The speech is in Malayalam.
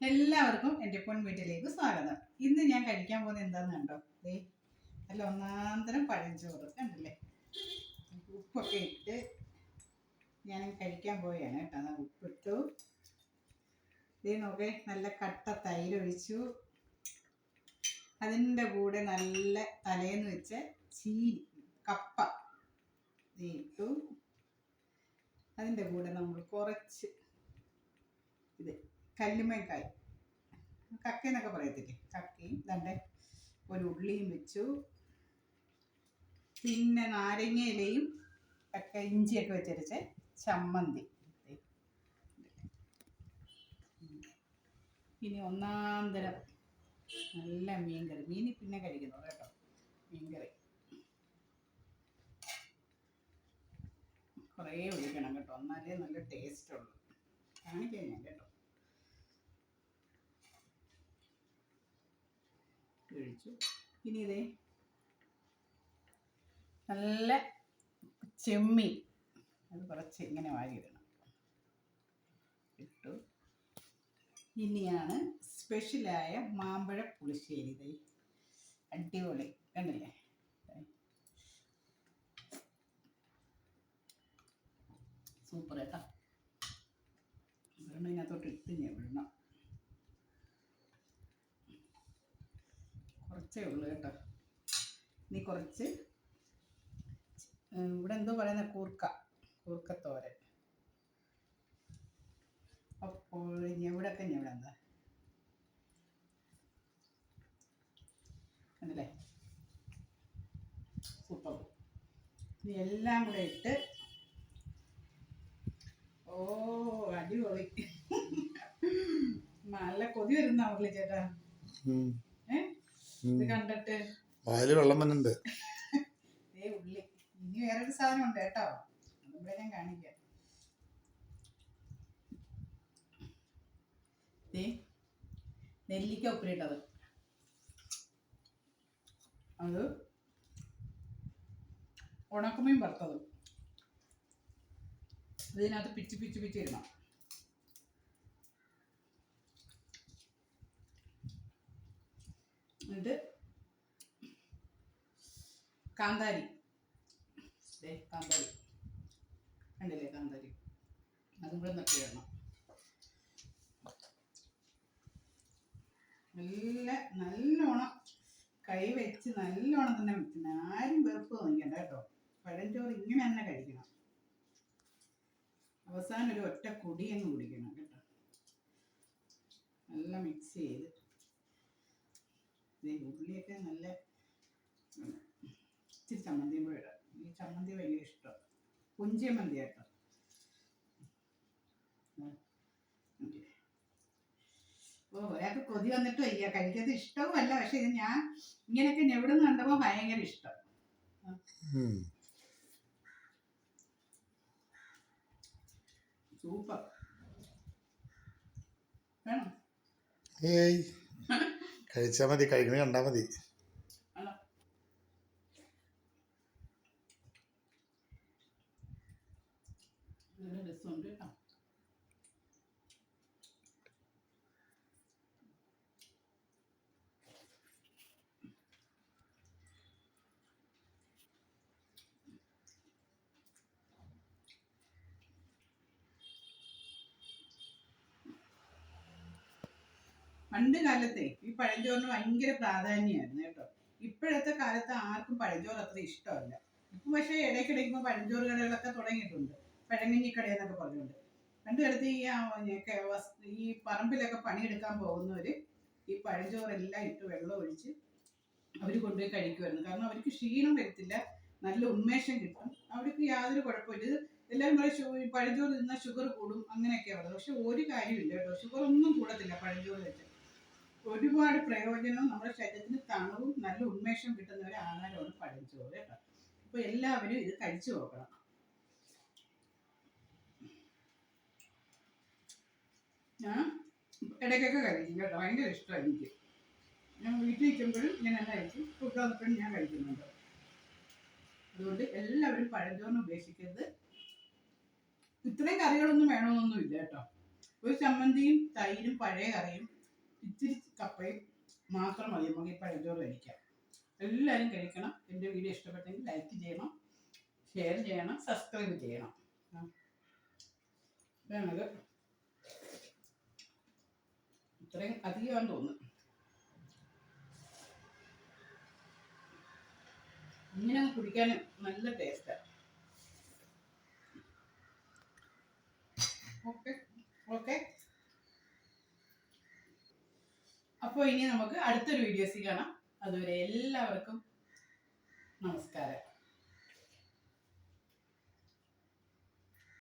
എല്ലാവർക്കും എന്റെ പൊൻ വീട്ടിലേക്ക് സ്വാഗതം. ഇന്ന് ഞാൻ കഴിക്കാൻ പോകുന്നത് എന്താന്ന് കണ്ടോ? ദേ അല്ല ഒന്നാന്തരം പഴഞ്ചോറ് കണ്ടില്ലേ? ഉപ്പൊക്കെ ഇട്ട് ഞാൻ കഴിക്കാൻ പോവുകയാണ് കേട്ടോ. ഞാൻ ഉപ്പിട്ടു. ദേ നോക്കേ നല്ല കട്ട തൈര് ഒഴിച്ചു അതിന്റെ കൂടെ നല്ല തലേന്ന് വെച്ച ചീനി കപ്പ ഇട്ടു. അതിന്റെ കൂടെ നമ്മൾ കുറച്ച് ഇത് കല്ലുമേക്കായി കക്ക എന്നൊക്കെ പറയത്തില്ലേ? കക്കയും ദണ്ടെ ഒരു ഉള്ളിയും വെച്ചു. പിന്നെ നാരങ്ങയിലയും ഒക്കെ ഇഞ്ചിയൊക്കെ വെച്ചരച്ച് ചമ്മന്തി. ഇനി ഒന്നാം തരം നല്ല മീൻകറി. മീനി പിന്നെ കഴിക്കുന്നു കേട്ടോ. മീൻകറി. കുറേ ഒഴിക്കണം കേട്ടോ. എന്നാലേ നല്ല ടേസ്റ്റ് ഉള്ളൂ. കാണിക്കാൻ ഞാൻ കേട്ടോ. ഒഴിച്ചു ഇനി ഇതേ നല്ല ചെമ്മി അത് കുറച്ച് ഇങ്ങനെ വാരിയിടണം. ഇട്ടു. ഇനിയാണ് സ്പെഷ്യലായ മാമ്പഴ പുളിശ്ശേരി ദേ അടിപൊളി. കണ്ടില്ലേ? സൂപ്പർ കേട്ടോ. ഇതിനകത്തോട്ട് ഇട്ട് ഞാൻ വിടണം കുറച്ചേ ഉള്ളൂ കേട്ടോ. ഇനി കുറച്ച് ഇവിടെ എന്തോ പറയുന്ന കൂർക്ക കൂർക്കത്തോരൻ. അപ്പോൾ ഞെവിടൊക്കെ എവിടെ എന്താ? അതല്ലേ സൂപ്പർ. ഇനി എല്ലാം കൂടെ ഇട്ട് ഓ അടിപൊളി. നല്ല കൊതി വരുന്ന ചേട്ടാ. വായിൽ വെള്ളം വന്നുണ്ട്. ഇനി വേറൊരു സാധനം ഉണ്ട് കേട്ടോ. ഞാൻ കാണിക്കാം. നെല്ലിക്ക ഉപ്പിലിട്ടത് അത് ഉണക്കമീൻ വറുത്തത്. ഇതിനകത്ത് പിച്ച് പിച്ച് പിച്ച് ഇടണം. എന്നിട്ട് കാന്താരി. കാന്താരി. കണ്ടില്ലേ കാന്താരി? അതും കൂടെ നട്ട് ഇടണം. നല്ല നല്ലോണം കൈ വെച്ച് നല്ലോണം തന്നെ വെക്കണം ആരും വെറുപ്പ് തോന്നിക്കണ്ട കേട്ടോ. പഴഞ്ചോറ് ഇങ്ങനെ തന്നെ കഴിക്കണം. അവസാനം ഒരു ഒറ്റ കൊടിയെന്ന് കുടിക്കണം കേട്ടോ. നല്ല മിക്സ് ചെയ്ത് ഉള്ളിയൊക്കെ നല്ല ഇച്ചിരി ചമ്മന്തിയും കൂടെ ഇടാം. ഈ ചമ്മന്തി ഭയങ്കര ഇഷ്ടം. കുഞ്ചിയമ്മന്തി കേട്ടോ ഉം. ഓക്കേ. ഓ ഒരാൾക്ക് കൊതി വന്നിട്ട് വയ്യ കഴിക്കാത്ത ഇഷ്ടവുമല്ല. പക്ഷെ ഇത് ഞാൻ ഇങ്ങനെയൊക്കെ എവിടുന്ന് കണ്ടപ്പോൾ ഭയങ്കര ഇഷ്ടം. സൂപ്പർ. വേണം? ഏയ്. കഴിച്ചാ മതി കഴിക്കണ കണ്ടാൽ മതി ആണോ നല്ല രസമുണ്ട് കേട്ടോ പണ്ട് കാലത്തെ ഈ പഴഞ്ചോറിന് ഭയങ്കര പ്രാധാന്യമായിരുന്നു കേട്ടോ. ഇപ്പോഴത്തെ കാലത്ത് ആർക്കും പഴഞ്ചോറ് അത്ര ഇഷ്ടമല്ല. ഇപ്പം പക്ഷേ ഇടയ്ക്കിടയ്ക്ക് ഇപ്പോൾ പഴഞ്ചോറ് കടകളൊക്കെ തുടങ്ങിയിട്ടുണ്ട്. പഴങ്ങഞ്ഞി കടയെന്നൊക്കെ പറഞ്ഞുകൊണ്ട്. പണ്ട് കാലത്ത് ഈ ഈ പറമ്പിലൊക്കെ പണിയെടുക്കാൻ പോകുന്നവർ ഈ പഴഞ്ചോറെല്ലാം ഇട്ട് വെള്ളം ഒഴിച്ച് അവർ കൊണ്ടുപോയി കഴിക്കുമായിരുന്നു. കാരണം അവർക്ക് ക്ഷീണം വരത്തില്ല. നല്ല ഉന്മേഷം കിട്ടും. അവർക്ക് യാതൊരു കുഴപ്പമില്ല. ഇത് എല്ലാവരും പറയും പഴഞ്ചോറ് തിന്നാൽ ഷുഗർ കൂടും. അങ്ങനെയൊക്കെ പറയുന്നത്. പക്ഷെ ഒരു കാര്യമില്ല കേട്ടോ. ഷുഗർ ഒന്നും കൂടത്തില്ല പഴഞ്ചോറ് വെച്ച് ഒരുപാട് പ്രയോജനവും നമ്മുടെ ശരീരത്തിന് തണുവും നല്ല ഉന്മേഷം കിട്ടുന്ന ഒരു ആഹാരമാണ് പഴഞ്ചോറ് കേട്ടോ. അപ്പൊ എല്ലാവരും ഇത് കഴിച്ചു നോക്കണം. ഞാൻ ഇടയ്ക്കൊക്കെ കഴിക്കും കേട്ടോ. ഭയങ്കര ഇഷ്ടമാണ് എനിക്ക്. ഞാൻ വീട്ടിൽ നിൽക്കുമ്പോഴും ഞാൻ എല്ലാം കഴിക്കും. വന്നപ്പോഴും ഞാൻ കഴിക്കുന്നുണ്ട്. അതുകൊണ്ട് എല്ലാവരും പഴഞ്ചോറിന് ഉപേക്ഷിക്കരുത്. ഇത്രയും കറികളൊന്നും വേണമെന്നൊന്നും ഇല്ല കേട്ടോ. ഒരു ചമ്മന്തിയും തൈരും പഴയ കറിയും ഇത്തിരി കപ്പയും മാത്രം മതി നമുക്ക് ഈ പഴഞ്ചോറ് കഴിക്കാം എല്ലാവരും കഴിക്കണം. എന്റെ വീഡിയോ ഇഷ്ടപ്പെട്ടെങ്കിൽ ലൈക്ക് ചെയ്യണം ഷെയർ ചെയ്യണം സബ്സ്ക്രൈബ് ചെയ്യണം. വേണത് ഇത്രയും അധികമാണെന്ന് തോന്നുന്നു. ഇങ്ങനെ കുടിക്കാൻ നല്ല ടേസ്റ്റാണ് ഓക്കെ ഓക്കെ അപ്പോൾ ഇനി നമുക്ക് അടുത്തൊരു വീഡിയോസിൽ കാണാം. അതുവരെ എല്ലാവർക്കും നമസ്കാരം.